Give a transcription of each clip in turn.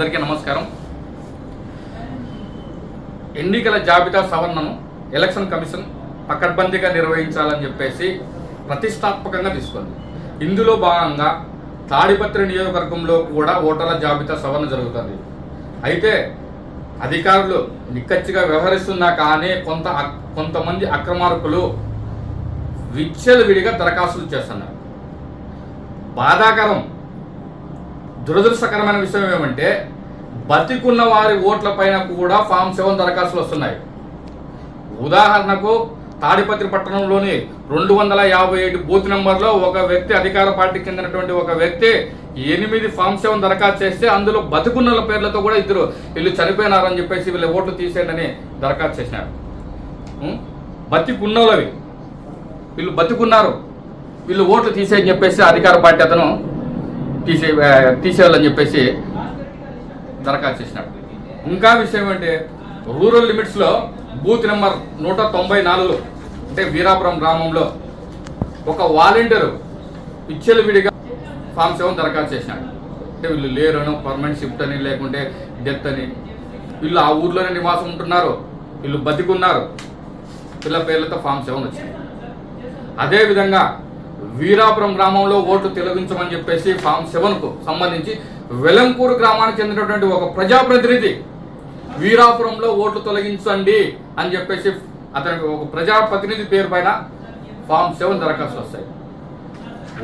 అందరికీ నమస్కారం. ఎన్నికల జాబితా సవరణను ఎలక్షన్ కమిషన్ పకడ్బందీగా నిర్వహించాలని చెప్పేసి ప్రతిష్టాత్మకంగా తీసుకుంది. ఇందులో భాగంగా తాడిపత్రి నియోజకవర్గంలో కూడా ఓటర్ల జాబితా సవరణ జరుగుతుంది. అయితే అధికారులు నిక్కచ్చిగా వ్యవహరిస్తున్నా కానీ కొంత కొంతమంది అక్రమార్కులు విచ్చలవిడిగా దరఖాస్తులు చేస్తున్నారు. బాధాకరం దురదృష్టకరమైన విషయం ఏమంటే బతికున్న వారి ఓట్ల పైన కూడా ఫామ్ సెవెన్ దరఖాస్తులు వస్తున్నాయి. ఉదాహరణకు తాడిపత్రి పట్టణంలోని రెండు వందల యాభై ఏడు బూత్ నెంబర్లో ఒక వ్యక్తి అధికార పార్టీకి చెందినటువంటి ఒక వ్యక్తి ఎనిమిది ఫామ్ సెవెన్ దరఖాస్తు చేస్తే అందులో బతుకున్న పేర్లతో కూడా ఇద్దరు వీళ్ళు చనిపోయినారని చెప్పేసి వీళ్ళ ఓట్లు తీసేయండి అని దరఖాస్తు చేసినారు. బతికున్నోళ్ళవి. వీళ్ళు బతికున్నారు. వీళ్ళు ఓట్లు తీసేయని చెప్పేసి అధికార పార్టీ అతను తీసే తీసేయాలని చెప్పేసి దరఖాస్తు చేసినాడు ఇంకా విషయం ఏంటంటే రూరల్ లిమిట్స్లో బూత్ నెంబర్ నూట తొంభై నాలుగు అంటే వీరాపురం గ్రామంలో ఒక వాలంటీరు పిచ్చెలు విడిగా ఫామ్ సెవెన్ దరఖాస్తు చేసినాడు. అంటే వీళ్ళు లేరను పర్మనెంట్ షిఫ్ట్ అని లేకుంటే డెత్ అని. వీళ్ళు ఆ ఊర్లోనే నివాసం ఉంటున్నారు వీళ్ళు బతికున్నారు పిల్ల పేర్లతో ఫామ్ సెవెన్ వచ్చింది. అదేవిధంగా వీరాపురం గ్రామంలో ఓట్లు తొలగించమని చెప్పేసి ఫామ్ సెవెన్కు సంబంధించి వెలంకూరు గ్రామానికి చెందినటువంటి ఒక ప్రజాప్రతినిధి వీరాపురంలో ఓట్లు తొలగించండి అని చెప్పేసి అతనికి ఒక ప్రజాప్రతినిధి పేరు పైన ఫామ్ సెవెన్ దరఖాస్తులు వస్తాయి.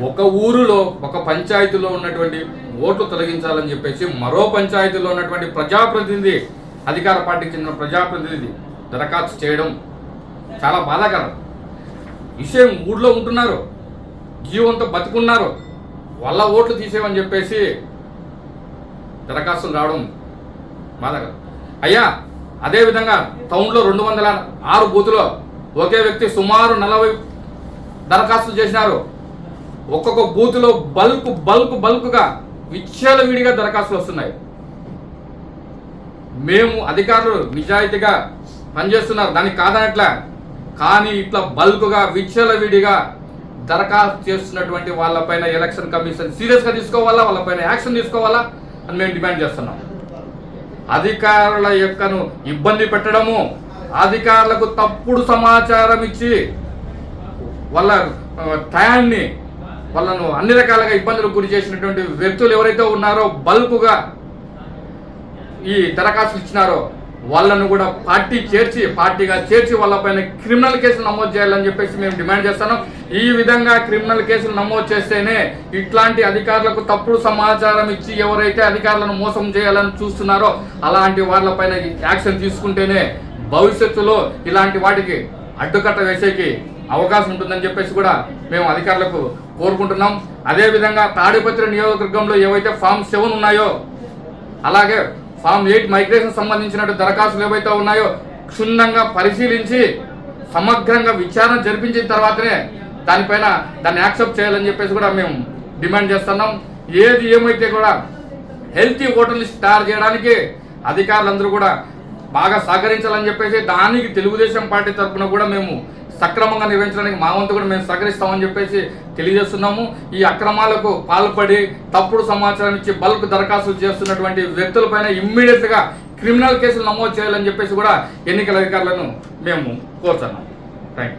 ఒక ఊరిలో ఒక పంచాయతీలో ఉన్నటువంటి ఓట్లు తొలగించాలని చెప్పేసి మరో పంచాయతీలో ఉన్నటువంటి ప్రజాప్రతినిధి అధికార పార్టీకి చెందిన ప్రజాప్రతినిధి దరఖాస్తు చేయడం చాలా బాధాకరం. విషయం ఊళ్ళో ఉంటున్నారు. జీవంతో బతుకున్నారు. వాళ్ళ ఓట్లు తీసేవని చెప్పేసి దరఖాస్తులు రావడం బాధకరం అయ్యా అదేవిధంగా టౌన్లో రెండు వందల ఆరు బూతులో ఒకే వ్యక్తి సుమారు నలభై దరఖాస్తులు చేసినారు. ఒక్కొక్క బూతులో బల్క్ బల్క్ బల్క్గా విచ్చలవిడిగా దరఖాస్తులు వస్తున్నాయి. మేము అధికారులు నిజాయితీగా పనిచేస్తున్నారు. దానికి కాదనట్లే. కానీ ఇట్లా బల్క్గా విచ్చలవిడిగా దరఖాస్తు చేస్తున్నటువంటి వాళ్ళపైన ఎలక్షన్ కమిషన్ సీరియస్గా తీసుకోవాలా? వాళ్ళపైన యాక్షన్ తీసుకోవాలా? అని మేము డిమాండ్ చేస్తున్నాం. అధికారుల యొక్కను ఇబ్బంది పెట్టడము అధికారులకు తప్పుడు సమాచారం ఇచ్చి వాళ్ళ టయాన్ని వాళ్ళను అన్ని రకాలుగా ఇబ్బందులకు గురి చేసినటువంటి వ్యక్తులు ఎవరైతే ఉన్నారో బల్క్గా ఈ దరఖాస్తులు ఇచ్చినారో వాళ్ళను కూడా పార్టీ చేర్చి పార్టీగా చేర్చి వాళ్ళపైన క్రిమినల్ కేసులు నమోదు చేయాలని చెప్పేసి మేము డిమాండ్ చేస్తాను ఈ విధంగా క్రిమినల్ కేసులు నమోదు చేస్తేనే ఇట్లాంటి అధికారులకు తప్పుడు సమాచారం ఇచ్చి ఎవరైతే అధికారులను మోసం చేయాలని చూస్తున్నారో అలాంటి వాళ్ళపైన యాక్షన్ తీసుకుంటేనే భవిష్యత్తులో ఇలాంటి వాటికి అడ్డుకట్ట వేసేకి అవకాశం ఉంటుందని చెప్పేసి కూడా మేము అధికారులకు కోరుకుంటున్నాం. అదేవిధంగా తాడిపత్రి నియోజకవర్గంలో ఏవైతే ఫామ్ సెవెన్ ఉన్నాయో అలాగే ఫామ్ ఎయిట్ మైగ్రేషన్ సంబంధించినట్టు దరఖాస్తులు ఏవైతే ఉన్నాయో క్షుణ్ణంగా పరిశీలించి సమగ్రంగా విచారణ జరిపించిన తర్వాతనే దానిపైన దాన్ని యాక్సెప్ట్ చేయాలని చెప్పేసి కూడా మేము డిమాండ్ చేస్తున్నాం. ఏది ఏమైతే కూడా హెల్తీ ఓటర్ లిస్ట్ తయారు చేయడానికి అధికారులందరూ కూడా బాగా సహకరించాలని చెప్పేసి దానికి తెలుగుదేశం పార్టీ తరఫున కూడా మేము సక్రమంగా నిర్వహించడానికి మా వంతు కూడా మేము సహకరిస్తామని చెప్పేసి తెలియజేస్తున్నాము. ఈ అక్రమాలకు పాల్పడి తప్పుడు సమాచారం ఇచ్చి బల్క్ దరఖాస్తులు చేస్తున్నటువంటి వ్యక్తులపైన ఇమ్మీడియట్గా క్రిమినల్ కేసులు నమోదు చేయాలని చెప్పేసి కూడా ఎన్నికల అధికారులను మేము కోరుతున్నాం థ్యాంక్ యూ